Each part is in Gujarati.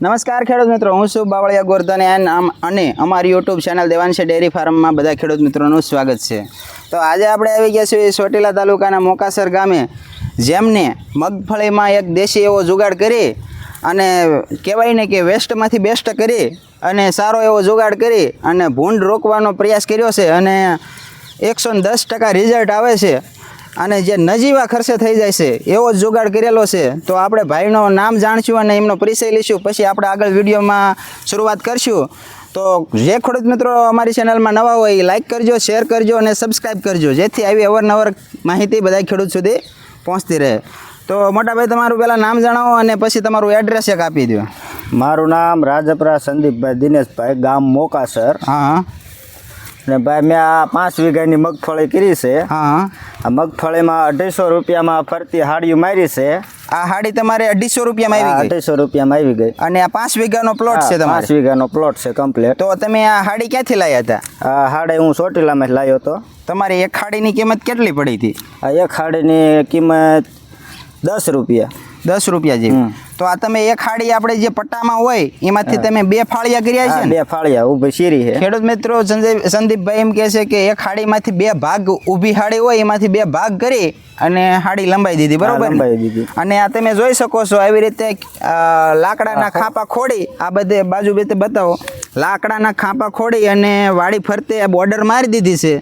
નમસ્કાર ખેડૂત મિત્રો, હું છું બાવળિયા ગોરધન અને અમારી યુટ્યુબ ચેનલ દેવાંશે ડેરી ફાર્મમાં બધા ખેડૂત મિત્રોનું સ્વાગત છે. તો આજે આપણે આવી ગયા છીએ ચોટીલા તાલુકાના મોકાસર ગામે, જેમને મગફળીમાં એક દેશી એવો જુગાડ કરી અને કહેવાય ને કે વેસ્ટમાંથી બેસ્ટ કરી અને સારો એવો જુગાડ કરી અને ભૂંડ રોકવાનો પ્રયાસ કર્યો છે અને એકસો દસ ટકા રિઝલ્ટ આવે છે. અને જે નજીવા ખર્ચે થઈ જાય છે એવો જ જુગાડ કરેલો છે તો આપણે ભાઈનો નામ જાણશું અને એમનો પરિચય લઈશું. પછી આપણે આગળ વિડીયોમાં શરૂઆત કરશું. તો જે ખેડૂત મિત્રો અમારી ચેનલમાં નવા હોય એ લાઇક કરજો શેર કરજો અને સબસ્ક્રાઈબ કરજો. જેથી આવી અવારનવાર માહિતી બધા ખેડૂત સુધી પહોંચતી રહે. તો મોટાભાઈ તમારું પહેલાં નામ જણાવો અને પછી તમારું એડ્રેસ એક આપી દો મારું નામ રાજપરા સંદીપભાઈ દિનેશભાઈ ગામ મોકાસર હા હા. ને ભાઈ મેં આ પાંચ વીઘાની મગફળી કરી છે. હા. આ મગફળીમાં અઢીસો રૂપિયામાં ફરતી હાડીઓ મારી છે. આ હાડી તમારે અઢીસો રૂપિયામાં આવી ગઈ? અઢીસો રૂપિયામાં આવી ગઈ. અને આ પાંચ વીઘાનો પ્લોટ છે પાંચ વીઘાનો પ્લોટ છે કમ્પ્લીટ તો તમે આ હાડી ક્યાંથી લાવ્યા હતા? આ હાડે હું ચોટીલામાં લાવ્યો હતો. તમારી એક હાડીની કિંમત કેટલી પડી હતી? આ એક હાડીની કિંમત દસ રૂપિયા. દસ રૂપિયા જેવી. તો આ તમે એક હાડી આપણે જે પટ્ટામાં હોય એમાંથી તમે બે ફાળિયા કર્યા છે બે ફાળિયા ઊભી શીરી છે. ખેડૂત મિત્રો સંદીપભાઈ એમ કહે છે કે એક હાડીમાંથી બે ભાગ ઊભી હાડી હોય એમાંથી બે ભાગ કરી અને હાડી લંબાઈ દીધી બરોબર. અને આ તમે જોઈ શકો છો આવી રીતે લાકડાના ખાપા ખોડી આ બધે બાજુ બે બતાવો. લાકડાના ખાપા ખોડી અને વાડી ફરતે બોર્ડર મારી દીધી છે.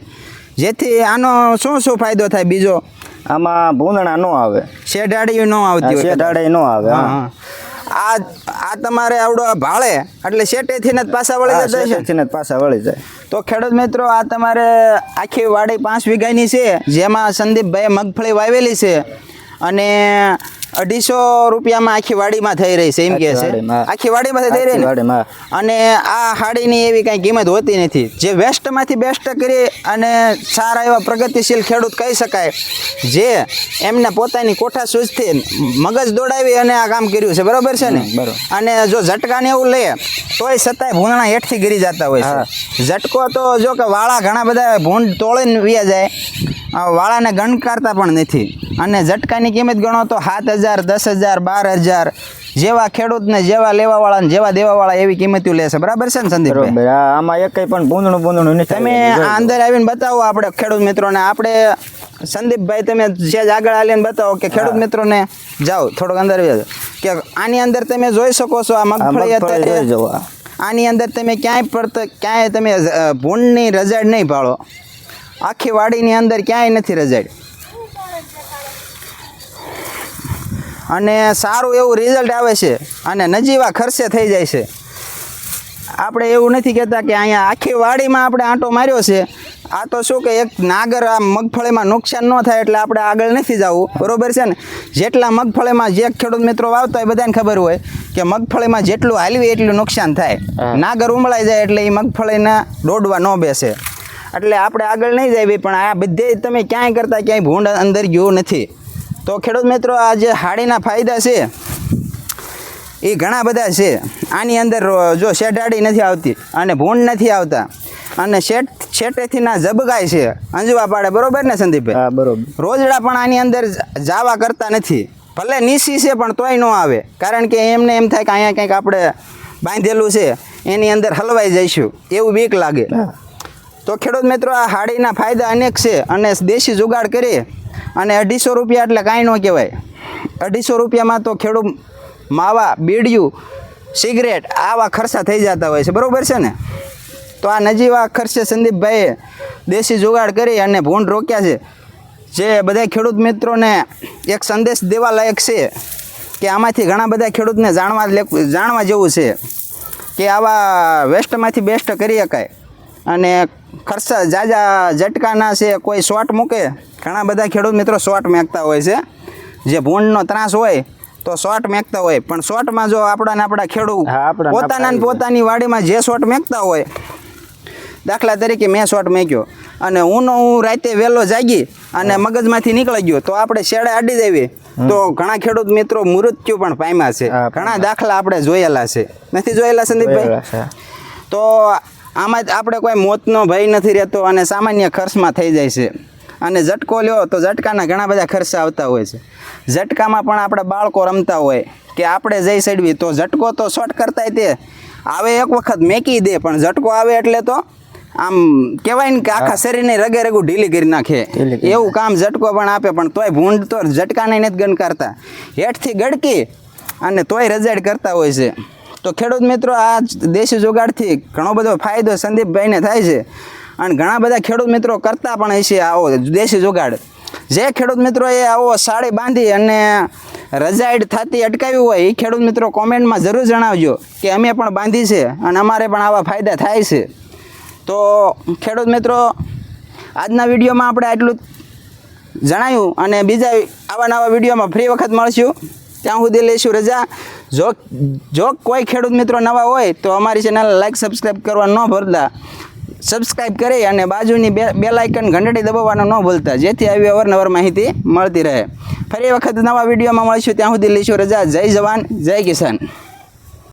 જેથી આનો શું શું ફાયદો થાય બીજો? આમાં ભૂંદણા ન આવે. શેઢાડી ન આવતી શેઢાડે ન આવે. આ આ તમારે આવડો ભાળે એટલે શેટેથી ને પાછા વળી જાય શેટેથી ને પાછા વળી જાય. તો ખેડૂત મિત્રો આ તમારે આખી વાડી પાંચ વીઘાની છે જેમાં સંદીપભાઈએ મગફળી વાવેલી છે. અને અઢીસો રૂપિયામાં આખી વાડીમાં થઈ રહી છે એમ કે છે. આખી વાડીમાં થઈ રહી ને? અને આ હાડીની એવી કાંઈ કિંમત હોતી નથી. જે વેસ્ટમાંથી બેસ્ટ કરી અને સારા એવા પ્રગતિશીલ ખેડૂત કહી શકાય જે એમને પોતાની કોઠા સૂઝથી મગજ દોડાવી અને આ કામ કર્યું છે. બરોબર છે ને? અને જો ઝટકાને એવું લે તોય છતાંય ભૂંગણા હેઠથી ગીરી જતા હોય છે. ઝટકો તો જો કે વાળા ઘણા બધા ભૂંડ તોળીને વ્યા જાય આ વાળાને ગણકારતા પણ નથી. અને ઝટકાની કિંમત ગણો તો સાત હજાર દસ હજાર બાર હજાર જેવા ખેડૂતને જેવા લેવાવાળા ને જેવા દેવાવાળા એવી કિંમતો લે છે. બરાબર છે ને સંદીપભાઈ આમાં એક પણ ભૂંદણું ભૂંદણું નથી તમે આ અંદર આવીને બતાવો આપણે ખેડૂત મિત્રોને. આપણે સંદીપભાઈ તમે જે જ આગળ આવીને બતાવો કે ખેડૂત મિત્રોને જાઓ થોડોક અંદર કે આની અંદર તમે જોઈ શકો છો આ મગફળી અત્યારે આની અંદર તમે ક્યાંય પડતો ક્યાંય તમે ભૂંડની રજાડ નહીં પાડો આખી વાડીની અંદર ક્યાંય નથી રજાડ અને સારું એવું રિઝલ્ટ આવે છે અને નજીવા ખર્ચે થઈ જાય છે. આપણે એવું નથી કહેતા કે અહીંયા આખી વાડીમાં આપણે આંટો માર્યો છે. આ તો શું કે એક નાગર આ મગફળીમાં નુકસાન ન થાય એટલે આપણે આગળ નથી જવું. બરોબર છે ને? જેટલા મગફળીમાં જે ખેડૂત મિત્રો વાવતા હોય બધાને ખબર હોય કે મગફળીમાં જેટલું હાલવી એટલું નુકસાન થાય. નાગર ઉમળાઈ જાય એટલે એ મગફળીના દોડવા ન બેસે. એટલે આપણે આગળ નહીં જાય પણ આ બધે તમે ક્યાંય કરતા ક્યાંય ભૂંડ અંદર ગયું નથી. તો ખેડૂત મિત્રો આ જે હાડીના ફાયદા છે એ ઘણા બધા છે. આની અંદર જો શેઢાડી નથી આવતી અને ભૂંડ નથી આવતા અને શેઠ શેટેથી ના જબગાય છે. અંજવા પાડે બરોબર ને સંદીપભાઈ હા બરોબર. રોજડા પણ આની અંદર જાવા કરતા નથી. ભલે નીસી છે પણ તોય ન આવે. કારણ કે એમને એમ થાય કે અહીંયા કંઈક આપણે બાંધેલું છે એની અંદર હલવાઈ જઈશું. એવું બીક લાગે. તો ખેડૂત મિત્રો આ હાડીના ફાયદા અનેક છે અને દેશી જુગાડ કરી અને અઢીસો રૂપિયા એટલે કાંઈ ન કહેવાય. અઢીસો રૂપિયામાં તો ખેડૂત માવા, બીડિયું, સિગરેટ આવા ખર્ચા થઈ જતા હોય છે. બરોબર છે ને? તો આ નજીવા ખર્ચે સંદીપભાઈએ દેશી જુગાડ કરી અને ભૂંડ રોક્યા છે. જે બધા ખેડૂત મિત્રોને એક સંદેશ દેવા લાયક છે કે આમાંથી ઘણા બધા ખેડૂતને જાણવા જાણવા જેવું છે કે આવા વેસ્ટમાંથી બેસ્ટ કરી શકાય. અને ખર્ચા જાજા ઝટકાના છે કોઈ શોટ મૂકે. ઘણા બધા ખેડૂત મિત્રો શોર્ટ મેંકતા હોય છે. જે ભૂંડનો ત્રાસ હોય તો શોર્ટ મેંકતા હોય. પણ શોર્ટમાં જો આપણાને આપણા ખેડૂત પોતાના પોતાની વાડીમાં જે શોર્ટ મેંકતા હોય દાખલા તરીકે મેં શોર્ટ મેંક્યો. અને હું હું રાતે વહેલો જાગી અને મગજમાંથી નીકળી ગયો. તો આપણે શેડે આડી દેવી. તો ઘણા ખેડૂત મિત્રો મૃત્યુ પણ પામ્યા છે. ઘણા દાખલા આપણે જોયેલા છે. નથી જોયેલા સંદીપભાઈ? તો આમાં જ આપણે કોઈ મોતનો ભય નથી રહેતો અને સામાન્ય ખર્ચમાં થઈ જાય છે. અને ઝટકો લ્યો તો ઝટકાના ઘણા બધા ખર્ચા આવતા હોય છે. ઝટકામાં પણ આપણે બાળકો રમતા હોય કે આપણે જઈ સડવી તો ઝટકો તો શોર્ટ કરતાય તે. આવે એક વખત મેકી દે પણ ઝટકો આવે એટલે તો આમ કહેવાય ને કે આખા શરીરને રગે રગું ઢીલી કરી નાખે. એવું કામ ઝટકો પણ આપે પણ તોય ભૂંડ તો ઝટકાને નથી ગણ કરતા હેઠથી ગડકી અને તોય રજાડ કરતા હોય છે. તો ખેડૂત મિત્રો, આ દેશી જુગાડથી ઘણો બધો ફાયદો સંદીપભાઈને થાય છે. અને ઘણા બધા ખેડૂત મિત્રો કરતા પણ હશે આવો દેશી જુગાડ. જે ખેડૂત મિત્રોએ આવો સાડી બાંધી અને રજાઈડ થતી અટકાવી હોય એ ખેડૂત મિત્રો કોમેન્ટમાં જરૂર જણાવજો કે અમે પણ બાંધી છે અને અમારે પણ આવા ફાયદા થાય છે. તો ખેડૂત મિત્રો, આજના વિડીયોમાં આપણે આટલું જ જણાવ્યું અને બીજા આવા નવા વિડીયોમાં ફ્રી વખત મળશું. ત્યાં સુધી લઈશું રજા. જો જો કોઈ ખેડૂત મિત્રો નવા હોય તો અમારી ચેનલ લાઈક સબસ્ક્રાઈબ કરવા ન ભૂલતા. સબસ્ક્રાઈબ કરી અને બાજુની બે બે લાઇકન ઘંટડી દબાવવાનું ન ભૂલતા, જેથી આવી અવારનવાર માહિતી મળતી રહે. ફરી વખત નવા વિડીયોમાં મળીશું. ત્યાં સુધી લઈશું રજા. જય જવાન, જય કિસાન.